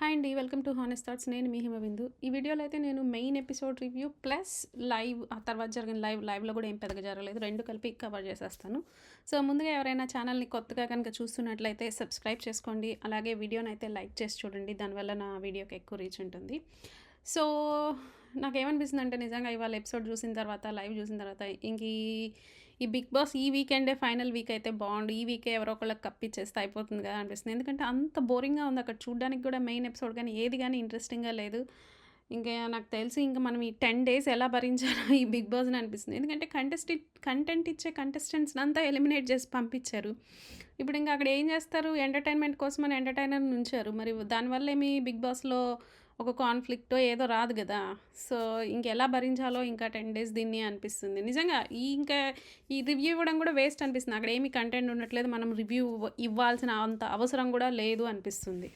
Hi అండి welcome to honest thoughts నేను మీ హిమబిందు ఈ వీడియోలో అయితే నేను main episode review plus live ఆ తర్వాత జరిగిన లైవ్ లైవ్లో కూడా ఏం పెద్దగా జరగలేదు. రెండు కలిపి కవర్ చేసేస్తాను. సో ముందుగా ఎవరైనా ఛానల్ని కొత్తగా కనుక చూస్తున్నట్లయితే సబ్స్క్రైబ్ చేసుకోండి. అలాగే వీడియోని అయితే లైక్ చేసి చూడండి. దానివల్ల నా వీడియోకి ఎక్కువ రీచ్ ఉంటుంది. సో నాకేమనిపిస్తుంది అంటే నిజంగా ఇవాళ ఎపిసోడ్ చూసిన తర్వాత లైవ్ చూసిన తర్వాత ఇంక ఈ బిగ్ బాస్ ఈ వీకెండే ఫైనల్ వీక్ అయితే బాగుండు. ఈ వీకే ఎవరో ఒకళ్ళకి కప్పిచ్చేస్తే అయిపోతుంది కదా అనిపిస్తుంది. ఎందుకంటే అంత బోరింగ్గా ఉంది అక్కడ. చూడడానికి కూడా మెయిన్ ఎపిసోడ్ కానీ ఏది కానీ ఇంట్రెస్టింగ్గా లేదు. ఇంకా నాకు తెలిసి ఇంకా మనం ఈ టెన్ డేస్ ఎలా భరించాలో ఈ బిగ్ బాస్ అని అనిపిస్తుంది. ఎందుకంటే కంటెస్ట్ కంటెంట్ ఇచ్చే కంటెస్టెంట్స్ని అంతా ఎలిమినేట్ చేసి పంపించారు. ఇప్పుడు ఇంకా అక్కడ ఏం చేస్తారు? ఎంటర్టైన్మెంట్ కోసం అని ఎంటర్టైనర్ ఉంచారు. మరి దానివల్ల ఏమి బిగ్ బాస్లో ఒక కాన్ఫ్లిక్టో ఏదో రాదు కదా. సో ఇంకెలా భరించాలో ఇంకా టెన్ డేస్ దీన్ని అనిపిస్తుంది. నిజంగా ఈ ఇంకా ఈ రివ్యూ ఇవ్వడం కూడా వేస్ట్ అనిపిస్తుంది. అక్కడ ఏమి కంటెంట్ ఉండట్లేదు. మనం రివ్యూ ఇవ్వాల్సిన అంత అవసరం కూడా లేదు అనిపిస్తుంది.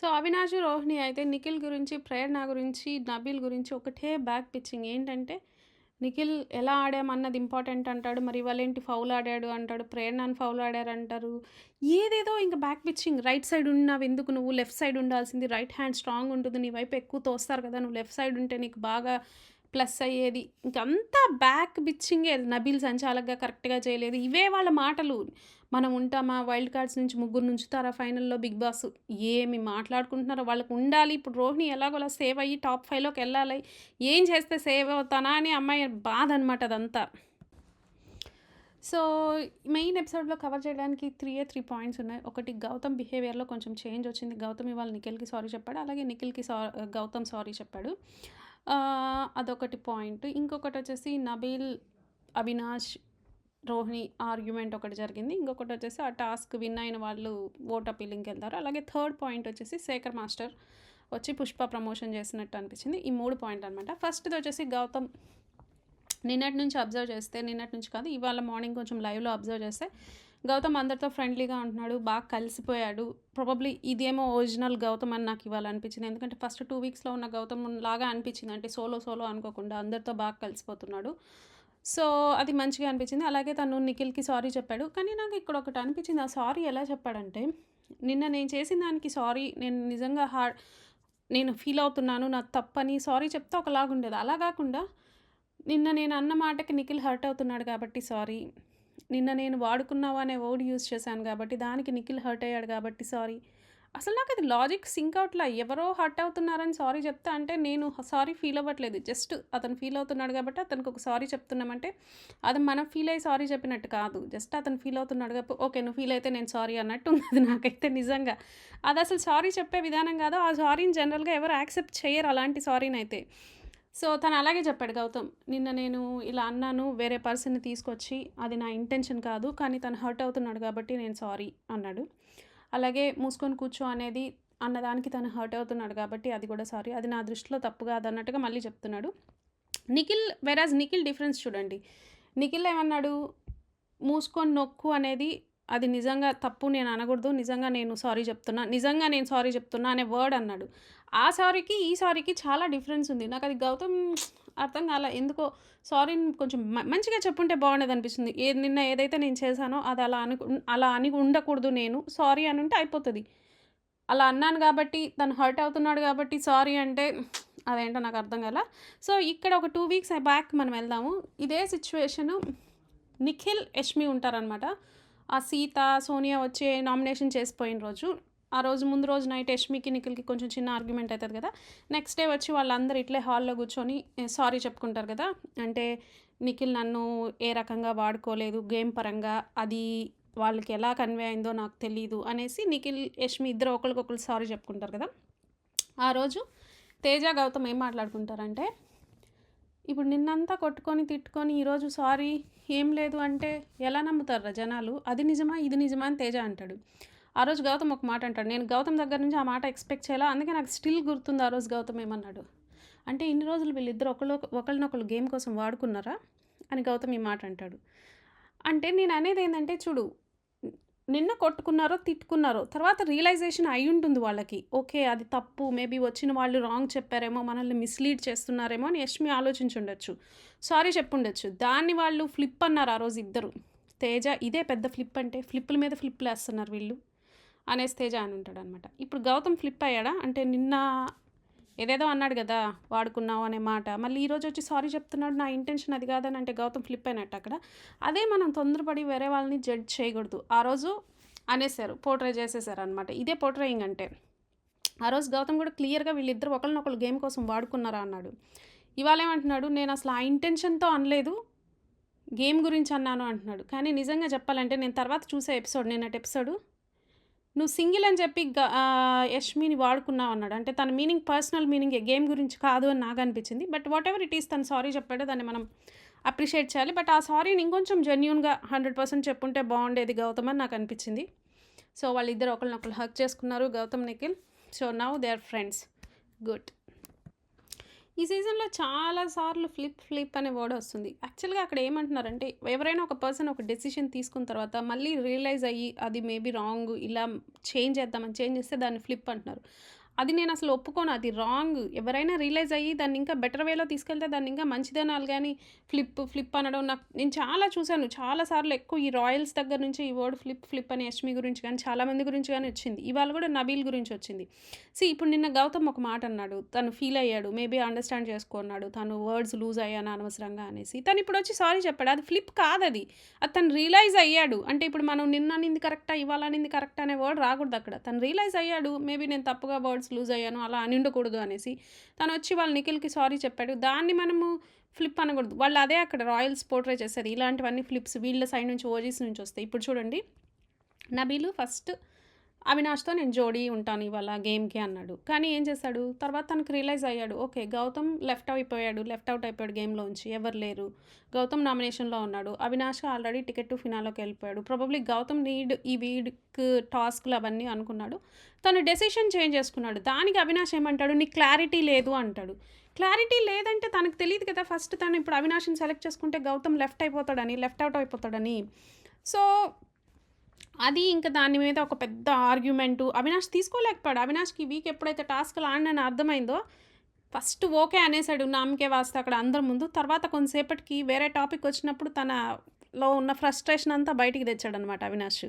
సో అవినాష్ రోహిణి అయితే నిఖిల్ గురించి ప్రేరణ గురించి నబీల్ గురించి ఒకటే బ్యాక్ పిచ్చింగ్ ఏంటంటే నిఖిల్ ఎలా ఆడామన్నది ఇంపార్టెంట్ అంటాడు మరి వాళ్ళేంటి ఫౌల్ ఆడాడు అంటాడు ప్రేరణను ఫౌల్ ఆడారు అంటారు ఏదేదో ఇంకా బ్యాక్ పిచ్చింగ్ రైట్ సైడ్ ఉన్నావు ఎందుకు నువ్వు లెఫ్ట్ సైడ్ ఉండాల్సింది రైట్ హ్యాండ్ స్ట్రాంగ్ ఉంటుంది నీ వైపు ఎక్కువ తోస్తారు కదా నువ్వు లెఫ్ట్ సైడ్ ఉంటే నీకు బాగా ప్లస్ అయ్యేది. ఇంకంతా బ్యాక్ బిచ్చింగే నబీల్ సంచాలకగా కరెక్ట్గా చేయలేదు. ఇవే వాళ్ళ మాటలు. మనం ఉంటామా? వైల్డ్ కార్డ్స్ నుంచి ముగ్గురు నుంచుతారా ఫైనల్లో బిగ్ బాస్? ఏమి మాట్లాడుకుంటున్నారో వాళ్ళకు ఉండాలి. ఇప్పుడు రోహిణి ఎలాగోలా సేవ్ అయ్యి టాప్ ఫైవ్లోకి వెళ్ళాలి. ఏం చేస్తే సేవ్ అవుతానా అని అమ్మాయి బాధ అనమాట అదంతా. సో మెయిన్ ఎపిసోడ్లో కవర్ చేయడానికి త్రీ ఏ త్రీ పాయింట్స్ ఉన్నాయి. ఒకటి గౌతమ్ బిహేవియర్లో కొంచెం చేంజ్ వచ్చింది. గౌతమ్ ఇవాళ నిఖిల్కి సారీ చెప్పాడు. అలాగే నిఖిల్కి సా గౌతమ్ సారీ చెప్పాడు. అదొకటి పాయింట్ ఇంకొకటి వచ్చేసి నబీల్ అవినాష్ రోహిణి ఆర్గ్యుమెంట్ ఒకటి జరిగింది. ఇంకొకటి వచ్చేసి ఆ టాస్క్ విన్ అయిన వాళ్ళు ఓట్ అపీలింగ్కి వెళ్తారు. అలాగే థర్డ్ పాయింట్ వచ్చేసి శేఖర్ మాస్టర్ వచ్చి పుష్ప ప్రమోషన్ చేసినట్టు అనిపించింది. ఈ మూడు పాయింట్ అనమాట ఫస్ట్ది వచ్చేసి గౌతమ్ నిన్నటి నుంచి అబ్జర్వ్ చేస్తే నిన్నటి నుంచి కాదు ఇవాళ మార్నింగ్ కొంచెం లైవ్లో అబ్జర్వ్ చేస్తే గౌతమ్ అందరితో ఫ్రెండ్లీగా ఉంటున్నాడు బాగా కలిసిపోయాడు. ప్రాబబ్లీ ఇదేమో ఒరిజినల్ గౌతమ్ అని నాకు ఇవాళ అనిపించింది. ఎందుకంటే ఫస్ట్ టూ వీక్స్లో ఉన్న గౌతమ్ లాగా అనిపించింది. అంటే సోలో సోలో అనుకోకుండా అందరితో బాగా కలిసిపోతున్నాడు. సో అది మంచిగా అనిపించింది. అలాగే తను నిఖిల్కి సారీ చెప్పాడు. కానీ నాకు ఇక్కడ ఒకటి అనిపించింది. ఆ సారీ ఎలా చెప్పాడంటే నిన్న నేను చేసిన దానికి సారీ నేను నిజంగా హార్డ్ నేను ఫీల్ అవుతున్నాను నా తప్పని సారీ చెప్తే ఒకలాగా ఉండేది. అలా కాకుండా నిన్న నేను అన్న మాటకి నిఖిల్ హర్ట్ అవుతున్నాడు కాబట్టి సారీ నిన్న నేను వాడుకున్నావా అనే వర్డ్ యూజ్ చేశాను కాబట్టి దానికి నిఖిల్ హర్ట్ అయ్యాడు కాబట్టి సారీ అసలు నాకు అది లాజిక్ సింక్ అవుట్లా. ఎవరో హర్ట్ అవుతున్నారని సారీ చెప్తా అంటే నేను సారీ ఫీల్ అవ్వట్లేదు. జస్ట్ అతను ఫీల్ అవుతున్నాడు కాబట్టి అతనికి ఒక సారీ చెప్తున్నామంటే అది మనం ఫీల్ అయ్యి సారీ చెప్పినట్టు కాదు. జస్ట్ అతను ఫీల్ అవుతున్నాడు కాబట్టి ఓకే నువ్వు ఫీల్ అయితే నేను సారీ అన్నట్టు ఉన్నది నాకైతే నిజంగా. అది అసలు సారీ చెప్పే విధానం కాదు. ఆ సారీని జనరల్గా ఎవరు యాక్సెప్ట్ చేయరు అలాంటి సారీని అయితే సో తను అలాగే చెప్పాడు గౌతమ్ నిన్న నేను ఇలా అన్నాను వేరే పర్సన్ని తీసుకొచ్చి అది నా ఇంటెన్షన్ కాదు కానీ తను హర్ట్ అవుతున్నాడు కాబట్టి నేను సారీ అన్నాడు. అలాగే మూసుకొని కూర్చో అనేది అన్నదానికి తను హర్ట్ అవుతున్నాడు కాబట్టి అది కూడా సారీ. అది నా దృష్టిలో తప్పు కాదు అన్నట్టుగా మళ్ళీ చెప్తున్నాడు. నిఖిల్ వెరాజ్ నిఖిల్ డిఫరెన్స్ చూడండి. నిఖిల్ ఏమన్నాడు? మూసుకొని నొక్కు అనేది అది నిజంగా తప్పు నేను అనకూడదు నిజంగా నేను సారీ చెప్తున్నా నిజంగా నేను సారీ చెప్తున్నా అనే వర్డ్ అన్నాడు. ఆ సారీకి ఈ సారీకి చాలా డిఫరెన్స్ ఉంది. నాకు అది గౌతమ్ అర్థం కాలే. ఎందుకో సారీని కొంచెం మ- మంచిగా చెప్పుంటే బాగుండేది అనిపిస్తుంది. ఏ నిన్న ఏదైతే నేను చేశానో అది అలా అను అలా అని ఉండకూడదు నేను సారీ అని ఉంటే అయిపోతుంది. అలా అన్నాను కాబట్టి తను హర్ట్ అవుతున్నాడు కాబట్టి సారీ అంటే అదేంటో నాకు అర్థం కాల. సో ఇక్కడ ఒక టూ వీక్స్ బ్యాక్ మనం వెళ్దాము. ఇదే సిచ్యువేషను నిఖిల్ యష్మి ఉంటారనమాట ఆ సీత సోనియా వచ్చే నామినేషన్ చేసిపోయిన రోజు ఆ రోజు ముందు రోజు నైట్ యష్మికి నిఖిల్కి కొంచెం చిన్న ఆర్గ్యుమెంట్ అవుతుంది కదా. నెక్స్ట్ డే వచ్చి వాళ్ళందరూ ఇట్లే హాల్లో కూర్చొని సారీ చెప్పుకుంటారు కదా. అంటే నిఖిల్ నన్ను ఏ రకంగా వాడుకోలేదు గేమ్ పరంగా అది వాళ్ళకి ఎలా కన్వే అయిందో నాకు తెలియదు అనేసి నిఖిల్ యష్మి ఇద్దరు ఒకరికొకరు సారీ చెప్పుకుంటారు కదా. ఆ రోజు తేజ గౌతమ్ ఏం మాట్లాడుకుంటారంటే ఇప్పుడు నిన్నంతా కొట్టుకొని తిట్టుకొని ఈరోజు సారీ ఏం లేదు అంటే ఎలా నమ్ముతారా జనాలు? అది నిజమా? ఇది నిజమా? అని తేజ అంటాడు. ఆ రోజు గౌతమ్ ఒక మాట అంటాడు. నేను గౌతమ్ దగ్గర నుంచి ఆ మాట ఎక్స్పెక్ట్ చేయాలా? అందుకే నాకు స్టిల్ గుర్తుంది ఆ రోజు గౌతమ్ ఏమన్నాడు. అంటే ఇన్ని రోజులు వీళ్ళిద్దరు ఒకళ్ళు ఒకళ్ళనొకళ్ళు గేమ్ కోసం వాడుకున్నారా? అని గౌతమ్ ఈ మాట అంటాడు. అంటే నేను అనేది ఏంటంటే చూడు నిన్న కొట్టుకున్నారో తిట్టుకున్నారో తర్వాత రియలైజేషన్ అయి ఉంటుంది వాళ్ళకి. ఓకే అది తప్పు మేబీ వచ్చిన వాళ్ళు రాంగ్ చెప్పారేమో మనల్ని మిస్లీడ్ చేస్తున్నారేమో అని యష్మి ఆలోచించుండొచ్చు. సారీ చెప్పుండొచ్చు. దాన్ని వాళ్ళు ఫ్లిప్ అన్నారు ఆ రోజు ఇద్దరు. తేజ ఇదే పెద్ద ఫ్లిప్ అంటే ఫ్లిప్పుల మీద ఫ్లిప్లు వేస్తున్నారు వీళ్ళు. అనేసి తేజ అని ఉంటాడు అనమాట ఇప్పుడు గౌతమ్ ఫ్లిప్ అయ్యాడా? అంటే నిన్న ఏదేదో అన్నాడు కదా వాడుకున్నావు అనే మాట. మళ్ళీ ఈరోజు వచ్చి సారీ చెప్తున్నాడు నా ఇంటెన్షన్ అది కాదని అంటే గౌతమ్ ఫ్లిప్ అయినట్టు అక్కడ. అదే మనం తొందరపడి వేరే వాళ్ళని జడ్జ్ చేయకూడదు. ఆ రోజు అనేసారు పోర్ట్రే చేసేసారు అనమాట ఇదే పోర్ట్రేయింగ్ అంటే. ఆ రోజు గౌతమ్ కూడా క్లియర్గా వీళ్ళిద్దరు ఒకరినొకరు గేమ్ కోసం వాడుకున్నారా అన్నాడు. ఇవాళ ఏమంటున్నాడు నేను అసలు ఆ ఇంటెన్షన్తో అనలేదు గేమ్ గురించి అన్నాను అంటున్నాడు. కానీ నిజంగా చెప్పాలంటే నేను తర్వాత చూసే ఎపిసోడ్ నేను ఎపిసోడ్ నువ్వు సింగిల్ అని చెప్పి యష్మిని వాడుకున్నావు అన్నాడు. అంటే తన మీనింగ్ పర్సనల్ మీనింగ్ గేమ్ గురించి కాదు అని నాకు అనిపించింది. But whatever it is తను సారీ చెప్పాడు. దాన్ని మనం అప్రిషియేట్ చేయాలి. బట్ ఆ సారీని ఇంకొంచెం జెన్యున్గా హండ్రెడ్ పర్సెంట్ చెప్పుంటే బాగుండేది గౌతమ్ అని నాకు అనిపించింది. సో వాళ్ళిద్దరు ఒకరినొకరు హక్ చేసుకున్నారు Gautam Nikhil. So now they are friends good ఈ సీజన్లో చాలాసార్లు ఫ్లిప్ ఫ్లిప్ అనే వర్డ్ వస్తుంది. యాక్చువల్గా అక్కడ ఏమంటున్నారంటే ఎవరైనా ఒక పర్సన్ ఒక డెసిషన్ తీసుకున్న తర్వాత మళ్ళీ రియలైజ్ అయ్యి అది మేబీ రాంగ్ ఇలా చేంజ్ చేద్దామని చేంజ్ చేస్తే దాన్ని ఫ్లిప్ అంటున్నారు. అది నేను అసలు ఒప్పుకోను. అది రాంగ్ ఎవరైనా రియలైజ్ అయ్యి దాన్ని ఇంకా బెటర్ వేలో తీసుకెళ్తే దాన్ని ఇంకా మంచిదనాలు కానీ ఫ్లిప్ ఫ్లిప్ అనడం నాకు నేను చాలా చూశాను. చాలాసార్లు ఎక్కువ ఈ రాయల్స్ దగ్గర నుంచి ఈ వర్డ్ ఫ్లిప్ ఫ్లిప్ అని యష్మి గురించి కానీ చాలామంది గురించి కానీ వచ్చింది. ఇవాళ కూడా నబీల్ గురించి వచ్చింది. సి ఇప్పుడు నిన్న గౌతమ్ ఒక మాట అన్నాడు. తను ఫీల్ అయ్యాడు. మేబీ అండర్స్టాండ్ చేసుకున్నాడు తను వర్డ్స్ లూజ్ అయ్యాను అనవసరంగా అనేసి. తను ఇప్పుడు వచ్చి సారీ చెప్పాడు. అది ఫ్లిప్ కాదు అది. అది తను రియలైజ్ అయ్యాడు. అంటే ఇప్పుడు మనం నిన్న నింది కరెక్టా ఇవాళ నింది కరెక్ట్ అనే వర్డ్ రాకూడదు అక్కడ. తను రియలైజ్ అయ్యాడు. మేబీ నేను తప్పుగా వర్డ్స్ లూజ్ అయ్యాను అలా అని ఉండకూడదు అనేసి. తను వచ్చి వాళ్ళ నిఖిల్కి సారీ చెప్పాడు. దాన్ని మనము ఫ్లిప్ అనకూడదు. వాళ్ళు అదే అక్కడ రాయల్స్ పోర్ట్రే చేస్తారు ఇలాంటివన్నీ ఫ్లిప్స్ వీళ్ళ సైడ్ నుంచి ఓజీస్ నుంచి వస్తాయి. ఇప్పుడు చూడండి. నబీలు ఫస్ట్ అవినాష్తో నేను జోడీ ఉంటాను ఇవాళ గేమ్కి అన్నాడు. కానీ ఏం చేశాడు? తర్వాత తనకు రియలైజ్ అయ్యాడు. ఓకే గౌతమ్ లెఫ్ట్ అయిపోయాడు. లెఫ్ట్ అవుట్ అయిపోయాడు గేమ్లోంచి. ఎవరు లేరు. గౌతమ్ నామినేషన్లో ఉన్నాడు. అవినాష్ ఆల్రెడీ టికెట్ టు ఫినాలోకి వెళ్ళిపోయాడు. ప్రాబబ్లీ గౌతమ్ నీడ్ ఈ వీడ్కి టాస్క్లు అవన్నీ అనుకున్నాడు. తను డెసిషన్ చేంజ్ చేసుకున్నాడు. దానికి అవినాష్ ఏమంటాడు? నీకు క్లారిటీ లేదు అంటాడు. క్లారిటీ లేదంటే తనకు తెలియదు కదా. ఫస్ట్ తను ఇప్పుడు అవినాష్ని సెలెక్ట్ చేసుకుంటే గౌతమ్ లెఫ్ట్ అయిపోతాడని లెఫ్ట్ అవుట్ అయిపోతాడని. సో అది ఇంకా దాని మీద ఒక పెద్ద ఆర్గ్యుమెంటు. అవినాష్ తీసుకోలేకపోయాడు. అవినాష్కి వీక్ ఎప్పుడైతే టాస్క్లు ఆడినని అర్థమైందో ఫస్ట్ ఓకే అనేసాడు నామకే వాస్తే అక్కడ అందరి ముందు. తర్వాత కొంతసేపటికి వేరే టాపిక్ వచ్చినప్పుడు తనలో ఉన్న ఫ్రస్ట్రేషన్ అంతా బయటికి తెచ్చాడనమాట అవినాష్.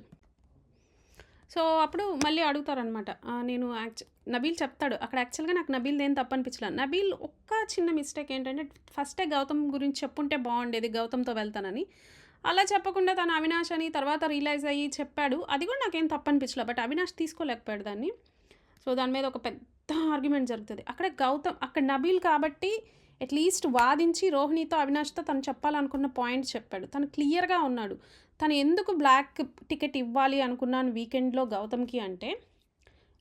సో అప్పుడు మళ్ళీ అడుగుతారనమాట నేను యాక్చు నబీల్ చెప్తాడు అక్కడ యాక్చువల్గా నాకు నబీల్ ఏం తప్పనిపించలేదు నబీల్ ఒక్క చిన్న మిస్టేక్ ఏంటంటే ఫస్టే గౌతమ్ గురించి చెప్పుంటే బాగుండేది గౌతమ్తో వెళ్తానని. అలా చెప్పకుండా తను అవినాష్ అని తర్వాత రియలైజ్ అయ్యి చెప్పాడు. అది కూడా నాకేం తప్పనిపించలే బట్ అవినాష్ తీసుకోలేకపోయాడు దాన్ని. సో దాని మీద ఒక పెద్ద ఆర్గ్యుమెంట్ జరుగుతుంది. అక్కడ గౌతమ్ అక్కడ నబీల్ కాబట్టి అట్లీస్ట్ వాదించి రోహిణితో అవినాష్తో తను చెప్పాలనుకున్న పాయింట్ చెప్పాడు. తను క్లియర్గా ఉన్నాడు. తను ఎందుకు బ్లాక్ టికెట్ ఇవ్వాలి అనుకున్నాను వీకెండ్లో గౌతమ్కి అంటే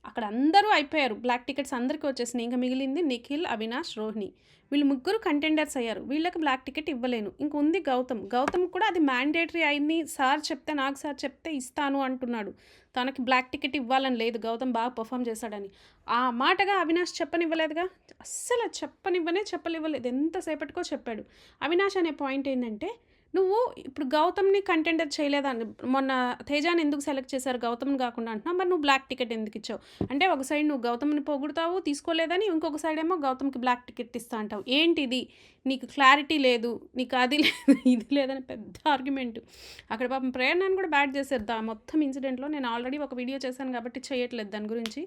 అక్కడ అందరూ అయిపోయారు. బ్లాక్ టికెట్స్ అందరికీ వచ్చేసినాయి. ఇంకా మిగిలింది నిఖిల్ అవినాష్ రోహిణి. వీళ్ళు ముగ్గురు కంటెండర్స్ అయ్యారు. వీళ్ళకి బ్లాక్ టికెట్ ఇవ్వలేను. ఇంక ఉంది గౌతమ్. గౌతమ్ కూడా అది మ్యాండేటరీ అయింది. సార్ చెప్తే నాకు సార్ చెప్తే ఇస్తాను అంటున్నాడు. తనకి బ్లాక్ టికెట్ ఇవ్వాలని లేదు. గౌతమ్ బాగా పర్ఫామ్ చేశాడని. ఆ మాటగా అవినాష్ చెప్పనివ్వలేదుగా? అస్సలు చెప్పనివ్వనే చెప్పనివ్వలేదు. ఎంతసేపటికో చెప్పాడు. అవినాష్ అనే పాయింట్ ఏంటంటే నువ్వు ఇప్పుడు గౌతమ్ని కంటెండర్ చేయలేదని మొన్న తేజాని ఎందుకు సెలెక్ట్ చేశారు? గౌతమ్ని కాకుండా అంటున్నావు మరి నువ్వు బ్లాక్ టికెట్ ఎందుకు ఇచ్చావు? అంటే ఒక సైడ్ నువ్వు గౌతమ్ని పొగుడుతావు తీసుకోలేదని ఇంకొక సైడ్ ఏమో గౌతమ్కి బ్లాక్ టికెట్ ఇస్తా అంటావు. ఏంటిది? నీకు క్లారిటీ లేదు నీకు అది లేదు ఇది లేదని పెద్ద ఆర్గ్యుమెంట్ అక్కడ పాపం ప్రేరణను కూడా బ్యాట్ చేశారు దా మొత్తం ఇన్సిడెంట్లో నేను ఆల్రెడీ ఒక వీడియో చేశాను కాబట్టి చేయట్లేదు దాని గురించి.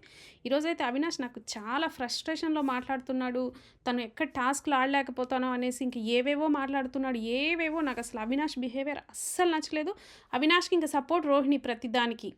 ఈరోజైతే అవినాష్ నాకు చాలా ఫ్రస్ట్రేషన్లో మాట్లాడుతున్నాడు. తను ఎక్కడ టాస్క్లు ఆడలేకపోతానో అనేసి ఇంక ఏవేవో మాట్లాడుతున్నాడు. ఏవేవో నాకు అసలు అవినాష్ బిహేవియర్ అస్సలు నచ్చలేదు. అవినాష్కి ఇంకా సపోర్ట్ రోహిణి ప్రతిదానికి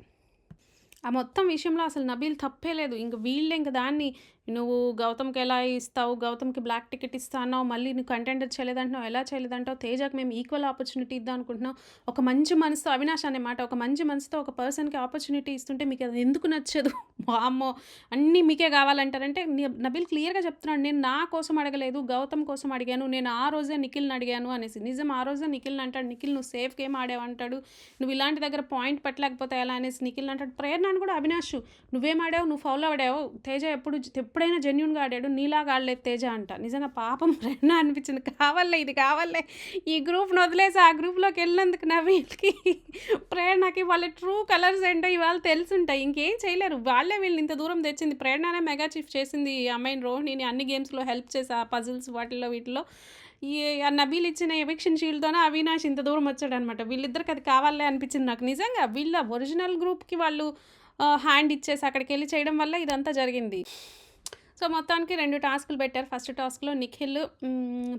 ఆ మొత్తం విషయంలో అసలు నబీల్ తప్పే లేదు. ఇంక వీళ్ళే ఇంక దాన్ని నువ్వు గౌతమ్కి ఎలా ఇస్తావు? గౌతమ్కి బ్లాక్ టికెట్ ఇస్తానో మళ్ళీ నువ్వు కంటెండర్ చేయలేదంటున్నావు ఎలా చేయలేదంటావు తేజాకి మేము ఈక్వల్ ఆపర్చునిటీ ఇద్దాం అనుకుంటున్నాం ఒక మంచి మనసుతో అవినాష్ అనే మాట ఒక మంచి మనసుతో ఒక పర్సన్కి ఆపర్చునిటీ ఇస్తుంటే మీకు అది ఎందుకు నచ్చదు? అమ్మో అన్నీ మీకే కావాలంటారంటే నబిల్ క్లియర్గా చెప్తున్నాడు నేను నా కోసం అడగలేదు గౌతమ్ కోసం అడిగాను నేను ఆ రోజే నిఖిల్ని అడిగాను అనేసి. నిజం ఆ రోజే నిఖిల్ని అంటాడు నిఖిల్ నువ్వు సేఫ్ గేమ్ ఆడేవంటాడు అంటాడు నువ్వు ఇలాంటి దగ్గర పాయింట్ పెట్టలేకపోతే ఎలా అనేసి నిఖిల్ అంటాడు. ప్రేరణ కూడా అవినాష్ నువ్వేం ఆడావు? నువ్వు ఫౌల్ ఆడావు తేజ ఎప్పుడు ఎప్పుడైనా జెన్యున్గా ఆడాడు నీలాగా ఆడలేదు తేజ అంట. నిజంగా పాపం ప్రేరణ అనిపించింది. కావాలే ఇది కావాలే ఈ గ్రూప్ను వదిలేసి ఆ గ్రూప్లోకి వెళ్ళినందుకు నవీన్కి ప్రేరణకి వాళ్ళ ట్రూ కలర్స్ ఏంటో ఇవాళ తెలుసుంటాయి. ఇంకేం చేయలేరు. వాళ్ళే వీళ్ళు ఇంత దూరం తెచ్చింది. ప్రేరణనే మెగా చీఫ్ చేసింది ఈ అమ్మాయిని రోహిణిని అన్ని గేమ్స్లో హెల్ప్ చేసి ఆ పజిల్స్ వాటిల్లో వీటిలో ఈ ఆ నబీల్ ఇచ్చిన ఎవిక్షన్ షీల్డ్తోనే అవినాష్ ఇంత దూరం వచ్చాడు అనమాట వీళ్ళిద్దరికి అది కావాలే అనిపించింది నాకు. నిజంగా వీళ్ళ ఒరిజినల్ గ్రూప్కి వాళ్ళు హ్యాండ్ ఇచ్చేసి అక్కడికి వెళ్ళి చేయడం వల్ల ఇదంతా జరిగింది. సో మొత్తానికి రెండు టాస్కులు పెట్టారు. ఫస్ట్ టాస్క్లో నిఖిల్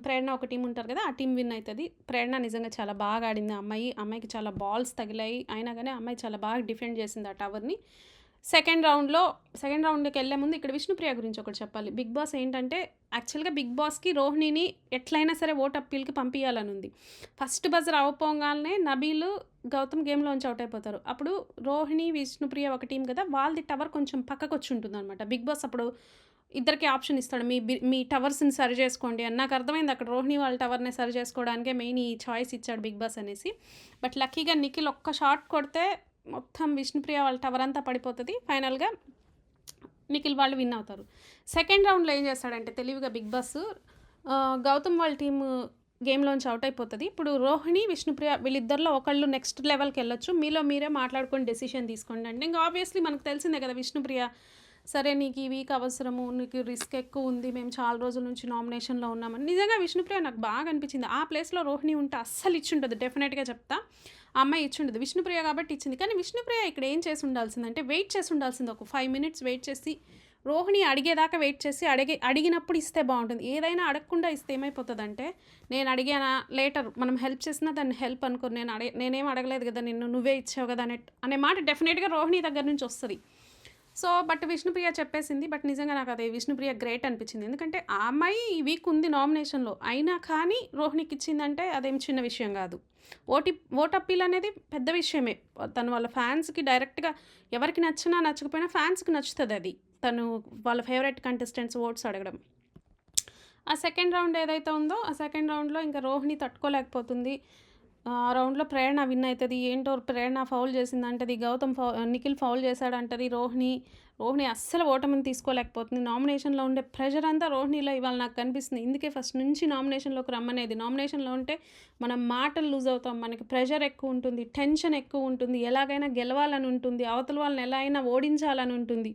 ప్రేరణ ఒక టీం ఉంటారు కదా ఆ టీం విన్ అవుతుంది. ప్రేరణ నిజంగా చాలా బాగా ఆడింది ఆ అమ్మాయి. అమ్మాయికి చాలా బాల్స్ తగిలాయి. అయినా కానీ అమ్మాయి చాలా బాగా డిఫెండ్ చేసింది ఆ టవర్ని. సెకండ్ రౌండ్లో సెకండ్ రౌండ్కి వెళ్ళే ముందు ఇక్కడ విష్ణుప్రియ గురించి ఒకటి చెప్పాలి. బిగ్ బాస్ ఏంటంటే యాక్చువల్గా బిగ్ బాస్కి రోహిణిని ఎట్లయినా సరే ఓట్ అప్పీల్కి పంపించాలని ఉంది. ఫస్ట్ బజర్ అవపోగానే నబీలు గౌతమ్ గేమ్లోంచి అవుట్ అయిపోతారు. అప్పుడు రోహిణి విష్ణుప్రియ ఒక టీం కదా వాళ్ళది టవర్ కొంచెం పక్కకు వచ్చి ఉంటుంది అనమాట బిగ్ బాస్ అప్పుడు ఇద్దరికి ఆప్షన్ ఇస్తాడు. మీ బి- మీ టవర్స్ని సరి చేసుకోండి అని. నాకు అర్థమైంది అక్కడ రోహిణి వాళ్ళ టవర్ని సరి చేసుకోవడానికే మెయిన్ ఈ చాయిస్ ఇచ్చాడు బిగ్ బాస్ అనేసి. బట్ లక్కీగా నిఖిల్ ఒక్క షాట్ కొడితే మొత్తం విష్ణుప్రియ వాళ్ళ టవర్ అంతా పడిపోతుంది. ఫైనల్గా నిఖిల్ వాళ్ళు విన్ అవుతారు. సెకండ్ రౌండ్లో ఏం చేస్తాడంటే తెలివిగా బిగ్ బాస్ గౌతమ్ వాళ్ళ టీమ్ గేమ్లోంచి అవుట్ అయిపోతుంది. ఇప్పుడు రోహిణి విష్ణుప్రియ వీళ్ళిద్దరిలో ఒకళ్ళు నెక్స్ట్ లెవెల్కి వెళ్ళొచ్చు. మీలో మీరే మాట్లాడుకొని డెసిషన్ తీసుకోండి అంటే. ఇంకా ఆబ్వియస్లీ మనకు తెలిసిందే కదా విష్ణుప్రియ సరే నీకు ఈ వీక్ అవసరము నీకు రిస్క్ ఎక్కువ ఉంది మేము చాలా రోజుల నుంచి నామినేషన్లో ఉన్నామని. నిజంగా విష్ణుప్రియ నాకు బాగా అనిపించింది. ఆ ప్లేస్లో రోహిణి ఉంటే అస్సలు ఇచ్చి ఉంటుంది డెఫినెట్గా చెప్తా. ఆ అమ్మాయి ఇచ్చి ఉండదు విష్ణుప్రియ కాబట్టి ఇచ్చింది. కానీ విష్ణుప్రియ ఇక్కడ ఏం చేసి ఉండాల్సిందంటే వెయిట్ చేసి ఉండాల్సింది. ఒక ఫైవ్ మినిట్స్ వెయిట్ చేసి రోహిణి అడిగేదాకా వెయిట్ చేసి అడిగే అడిగినప్పుడు ఇస్తే బాగుంటుంది. ఏదైనా అడగకుండా ఇస్తే ఏమైపోతుందంటే నేను అడిగానా లేటర్ మనం హెల్ప్ చేసినా దాన్ని హెల్ప్ అనుకో నేను అడే నేనేం అడగలేదు కదా నిన్ను నువ్వే ఇచ్చావు కదా అనే అనే మాట డెఫినెట్గా రోహిణి దగ్గర నుంచి వస్తుంది. సో బట్ విష్ణుప్రియ చెప్పేసింది బట్ నిజంగా నాకు అది విష్ణుప్రియ గ్రేట్ అనిపించింది. ఎందుకంటే ఆ అమ్మాయి ఈ వీక్ ఉంది నామినేషన్లో. అయినా కానీ రోహిణికి ఇచ్చిందంటే అదేం చిన్న విషయం కాదు. ఓటి ఓట్ అప్పీల్ అనేది పెద్ద విషయమే. తను వాళ్ళ ఫ్యాన్స్కి డైరెక్ట్గా ఎవరికి నచ్చినా నచ్చకపోయినా ఫ్యాన్స్కి నచ్చుతుంది అది. తను వాళ్ళ ఫేవరెట్ కంటెస్టెంట్స్ ఓట్స్ అడగడం. ఆ సెకండ్ రౌండ్ ఏదైతే ఉందో ఆ సెకండ్ రౌండ్లో ఇంకా రోహిణి తట్టుకోలేకపోతుంది. రౌండ్లో ప్రేరణ విన్ అవుతుంది ఏంటో ప్రేరణ ఫౌల్ చేసిందంటది. గౌతమ్ ఫౌ నిఖిల్ ఫౌల్ చేశాడంటది రోహిణి. రోహిణి అస్సలు ఓటమిని తీసుకోలేకపోతుంది. నామినేషన్లో ఉండే ప్రెషర్ అంతా రోహిణిలో ఇవాళ నాకు కనిపిస్తుంది. ఇందుకే ఫస్ట్ నుంచి నామినేషన్లోకి రమ్మనేది. నామినేషన్లో ఉంటే మనం మాటలు లూజ్ అవుతాం. మనకి ప్రెషర్ ఎక్కువ ఉంటుంది టెన్షన్ ఎక్కువ ఉంటుంది. ఎలాగైనా గెలవాలని ఉంటుంది. అవతల వాళ్ళని ఎలా అయినా ఓడించాలని ఉంటుంది.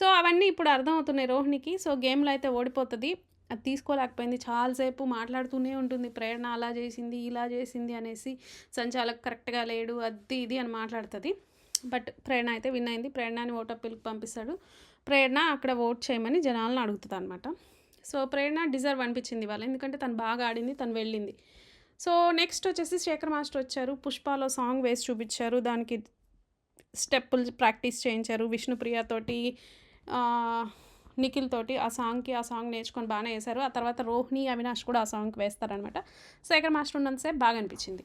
సో అవన్నీ ఇప్పుడు అర్థమవుతున్నాయి రోహిణికి. సో గేమ్లో అయితే ఓడిపోతుంది. అది తీసుకోలేకపోయింది. చాలాసేపు మాట్లాడుతూనే ఉంటుంది. ప్రేరణ అలా చేసింది ఇలా చేసింది అనేసి సంచాలక్ కరెక్ట్గా లేడు అది ఇది అని మాట్లాడుతుంది. బట్ ప్రేరణ అయితే విన్ అయింది. ప్రేరణని ఓట్ అప్పీల్కి పంపిస్తాడు. ప్రేరణ అక్కడ ఓట్ చేయమని జనాలను అడుగుతుంది అనమాట సో ప్రేరణ డిజర్వ్ అనిపించింది వాళ్ళు ఎందుకంటే తను బాగా ఆడింది తను వెళ్ళింది. సో నెక్స్ట్ వచ్చేసి శేఖర్ మాస్టర్ వచ్చారు. పుష్పలో సాంగ్ వేసి చూపించారు. దానికి స్టెప్పులు ప్రాక్టీస్ చేయించారు. విష్ణుప్రియతోటి నిఖిల్ తోటి ఆ సాంగ్కి ఆ సాంగ్ నేర్చుకొని బాగానే వేశారు ఆ తర్వాత రోహిణి అవినాష్ కూడా ఆ సాంగ్కి వేస్తారనమాట శేఖర్ మాస్టర్ ఉన్నంతసేపు బాగా అనిపించింది.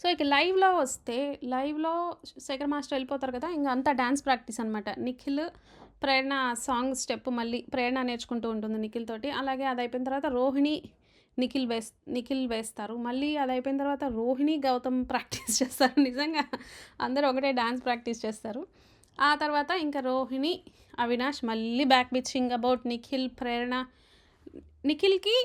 సో ఇక లైవ్లో వస్తే లైవ్లో శేఖర్ మాస్టర్ వెళ్ళిపోతారు కదా ఇంకా అంతా డ్యాన్స్ ప్రాక్టీస్ అనమాట నిఖిల్ ప్రేరణ సాంగ్ స్టెప్ మళ్ళీ ప్రేరణ నేర్చుకుంటూ ఉంటుంది నిఖిల్ తోటి అలాగే అది అయిపోయిన తర్వాత రోహిణి నిఖిల్ వేస్ నిఖిల్ వేస్తారు. మళ్ళీ అది అయిపోయిన తర్వాత రోహిణి గౌతమ్ ప్రాక్టీస్ చేస్తారు. నిజంగా అందరూ ఒకటే డ్యాన్స్ ప్రాక్టీస్ చేస్తారు. ఆ తర్వాత ఇంకా రోహిణి అవినాష్ మళ్ళీ back bitching about Nikhil Prerana. నిఖిల్కి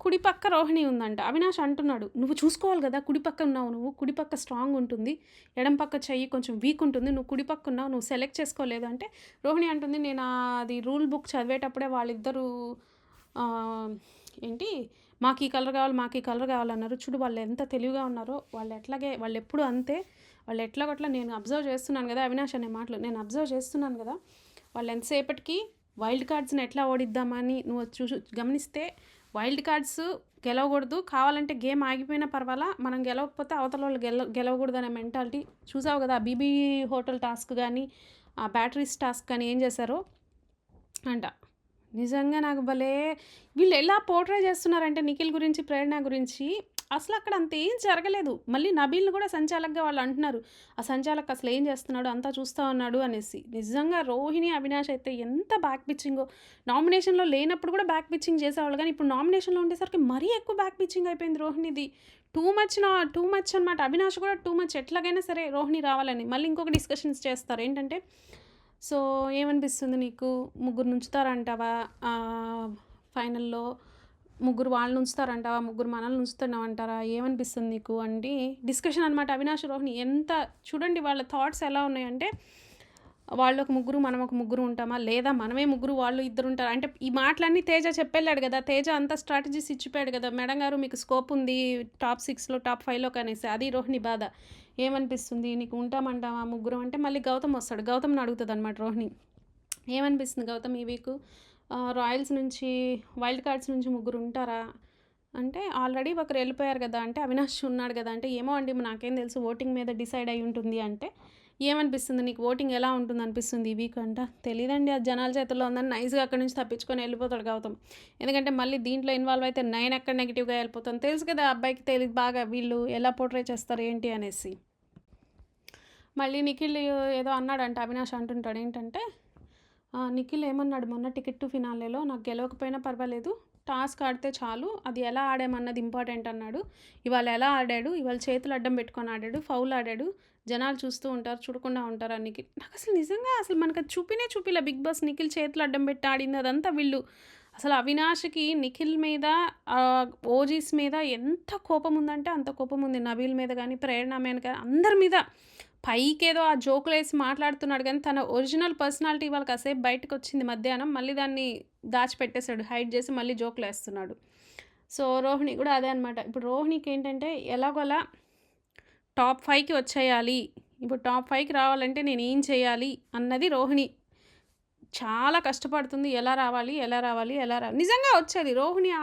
కుడి పక్క రోహిణి ఉందంట. అవినాష్ అంటున్నాడు నువ్వు చూసుకోవాలి కదా కుడి పక్క ఉన్నావు నువ్వు కుడి పక్క స్ట్రాంగ్ ఉంటుంది. ఎడం పక్క చెయ్యి కొంచెం వీక్ ఉంటుంది. నువ్వు కుడి పక్క ఉన్నావు నువ్వు సెలెక్ట్ చేసుకోలేదు. అంటే రోహిణి అంటుంది నేను అది రూల్ బుక్ చదివేటప్పుడే వాళ్ళిద్దరూ ఏంటి? మాకు ఈ కలర్ కావాలి మాకు ఈ కలర్ కావాలన్నారు. చూడు వాళ్ళు ఎంత తెలివిగా ఉన్నారో వాళ్ళు ఎట్లాగే వాళ్ళు ఎప్పుడు అంతే. వాళ్ళు ఎట్లా గట్లా నేను అబ్జర్వ్ చేస్తున్నాను కదా అవినాష్ అనే మాటలు నేను అబ్జర్వ్ చేస్తున్నాను కదా వాళ్ళు ఎంతసేపటికి వైల్డ్ కార్డ్స్ని ఎట్లా ఓడిద్దామని నువ్వు చూ గమనిస్తే వైల్డ్ కార్డ్స్ గెలవకూడదు కావాలంటే గేమ్ ఆగిపోయినా పర్వాలా మనం గెలవకపోతే అవతల వాళ్ళు గెల గెలవకూడదు అనే మెంటాలిటీ చూసావు కదా బీబీ హోటల్ టాస్క్ కానీ ఆ బ్యాటరీస్ టాస్క్ కానీ ఏం చేశారో? అంట. నిజంగా నాకు భలే వీళ్ళు ఎలా పోర్ట్రే చేస్తున్నారంటే నిఖిల్ గురించి ప్రేరణ గురించి అసలు అక్కడ అంత ఏం జరగలేదు. మళ్ళీ నబీల్ని కూడా సంచాలక్గా వాళ్ళు అంటున్నారు. ఆ సంచాలక్ అసలు ఏం చేస్తున్నాడు? అంతా చూస్తూ ఉన్నాడు అనేసి. నిజంగా రోహిణి అవినాష్ అయితే ఎంత బ్యాక్ పిచ్చింగో నామినేషన్లో లేనప్పుడు కూడా బ్యాక్ పిచ్చింగ్ చేసేవాళ్ళు. కానీ ఇప్పుడు నామినేషన్లో ఉండేసరికి మరీ ఎక్కువ బ్యాక్ పిచ్చింగ్ అయిపోయింది రోహిణిది. టూ మచ్ నా టూ మచ్ అనమాట అవినాష్ కూడా టూ మచ్ ఎట్లాగైనా సరే రోహిణి రావాలని. మళ్ళీ ఇంకొక డిస్కషన్స్ చేస్తారు. ఏంటంటే సో ఏమనిపిస్తుంది నీకు? ముగ్గురు నుంచుతారంటావా? ఫైనల్లో ముగ్గురు వాళ్ళని ఉంచుతారంట ముగ్గురు మనల్ని ఉంచుతున్నామంటారా? ఏమనిపిస్తుంది నీకు? అంటే డిస్కషన్ అనమాట అవినాష్ రోహిణి ఎంత చూడండి వాళ్ళ థాట్స్ ఎలా ఉన్నాయంటే వాళ్ళు ఒక ముగ్గురు మనం ఒక ముగ్గురు ఉంటామా? లేదా మనమే ముగ్గురు వాళ్ళు ఇద్దరు ఉంటారు? అంటే ఈ మాటలన్నీ తేజ చెప్పెళ్ళాడు కదా. తేజ అంతా స్ట్రాటజీస్ ఇచ్చిపోయాడు కదా. మేడం గారు మీకు స్కోప్ ఉంది టాప్ సిక్స్లో టాప్ ఫైవ్లో కనేసి. అది రోహిణి బాధ. ఏమనిపిస్తుంది? నీకు ఉంటామంటావా ముగ్గురు? అంటే మళ్ళీ గౌతమ్ వస్తాడు. గౌతమ్ని అడుగుతుంది అనమాట రోహిణి. ఏమనిపిస్తుంది గౌతమ్ ఈ వీక్ రాయల్స్ నుంచి వైల్డ్ కార్డ్స్ నుంచి ముగ్గురు ఉంటారా? అంటే ఆల్రెడీ ఒకరు వెళ్ళిపోయారు కదా అంటే అవినాష్ ఉన్నాడు కదా అంటే ఏమో అండి నాకేం తెలుసు ఓటింగ్ మీద డిసైడ్ అయి ఉంటుంది అంటే ఏమనిపిస్తుంది? నీకు ఓటింగ్ ఎలా ఉంటుంది అనిపిస్తుంది ఈ వీక్ అంట? తెలియదండి అది జనాల చేతుల్లో ఉందని నైస్గా అక్కడి నుంచి తప్పించుకొని వెళ్ళిపోతాడు గౌతమ్. ఎందుకంటే మళ్ళీ దీంట్లో ఇన్వాల్వ్ అయితే నైన్ ఎక్కడ నెగిటివ్గా వెళ్ళిపోతాను తెలుసు కదా అబ్బాయికి తెలియదు బాగా వీళ్ళు ఎలా పోర్ట్రే చేస్తారు ఏంటి అనేసి. మళ్ళీ నిఖిల్ ఏదో అన్నాడంట అవినాష్ అంటుంటాడు ఏంటంటే నిఖిల్ ఏమన్నాడు మొన్న టికెట్ టు ఫినాలేలో నాకు గెలవకపోయినా పర్వాలేదు టాస్క్ ఆడితే చాలు అది ఎలా ఆడామన్నది ఇంపార్టెంట్ అన్నాడు. ఇవాళ ఎలా ఆడాడు ఇవాళ చేతులు అడ్డం పెట్టుకొని ఆడాడు ఫౌల్ ఆడాడు జనాలు చూస్తూ ఉంటారు చూడకుండా ఉంటారు అని నిఖిల్? నాకు అసలు నిజంగా అసలు మనకు అది చూపినే చూపిలే బిగ్ బాస్ నిఖిల్ చేతులు అడ్డం పెట్టి ఆడింది అదంతా వీళ్ళు. అసలు అవినాష్కి నిఖిల్ మీద ఓజీస్ మీద ఎంత కోపం ఉందంటే అంత కోపం ఉంది. నబీల్ మీద కానీ ప్రేరణ మీద కానీ అందరి మీద. పైకేదో ఆ జోకులు వేసి మాట్లాడుతున్నాడు కానీ తన ఒరిజినల్ పర్సనాలిటీ వాళ్ళకి కాసేపు బయటకు వచ్చింది మధ్యాహ్నం. మళ్ళీ దాన్ని దాచిపెట్టేశాడు హైడ్ చేసి మళ్ళీ జోకులు వేస్తున్నాడు సో రోహిణి కూడా అదే అనమాట ఇప్పుడు రోహిణికి ఏంటంటే ఎలాగోలా టాప్ ఫైవ్కి వచ్చేయాలి. ఇప్పుడు టాప్ ఫైవ్కి రావాలంటే నేను ఏం చేయాలి అన్నది రోహిణి చాలా కష్టపడుతుంది. ఎలా రావాలి ఎలా రావాలి ఎలా రావాలి. నిజంగా వచ్చేది. రోహిణి